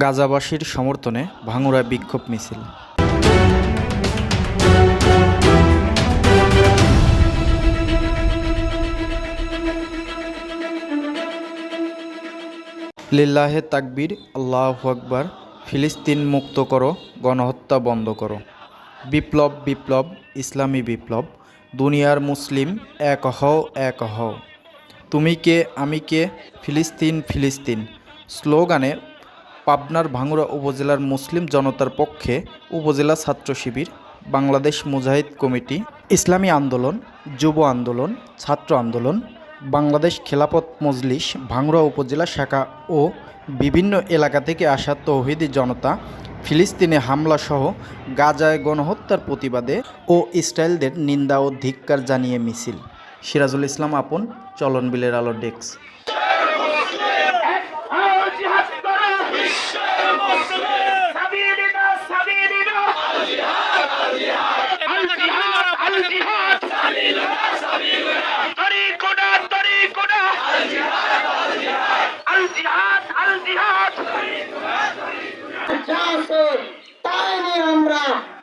গাজাবাসীর সমর্থনে ভাঙুরা বিক্ষোভ মিছিল। লিল্লাহে তাকবীর, আল্লাহ আকবার, ফিলিস্তিন মুক্ত করো, গণহত্যা বন্ধ করো। বিপ্লব বিপ্লব, ইসলামী বিপ্লব, দুনিয়ার মুসলিম এক হও এক হও। তুমি কে, আমি কে, ফিলিস্তিন ফিলিস্তিন। স্লোগানে পাবনার ভাঙুরা উপজেলার মুসলিম জনতার পক্ষে উপজেলা ছাত্র শিবির, বাংলাদেশ মুজাহিদ কমিটি, ইসলামী আন্দোলন, যুব আন্দোলন, ছাত্র আন্দোলন, বাংলাদেশ খেলাপথ মজলিস ভাঙড়া উপজেলা শাখা ও বিভিন্ন এলাকা থেকে আসা তৌহিদি জনতা, ফিলিস্তিনে হামলাসহ গাজায় গণহত্যার প্রতিবাদে ও ইসরায়েলদের নিন্দা ও ধিক্কার জানিয়ে মিছিল। সিরাজুল ইসলাম আপন, চলন বিলের আলো ডেস্ক।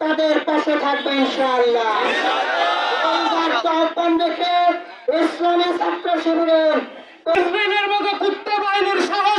আমরা তাদের পাশে থাকবে ইনশাআল্লাহ। আহ্বান রেখে ইসলামী ছাত্র শিবিরের মতো কুত্তা বাহিনীর সাহস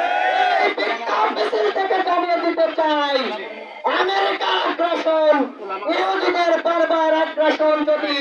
বিরোধীদের বারবার আগ্রাসন যদি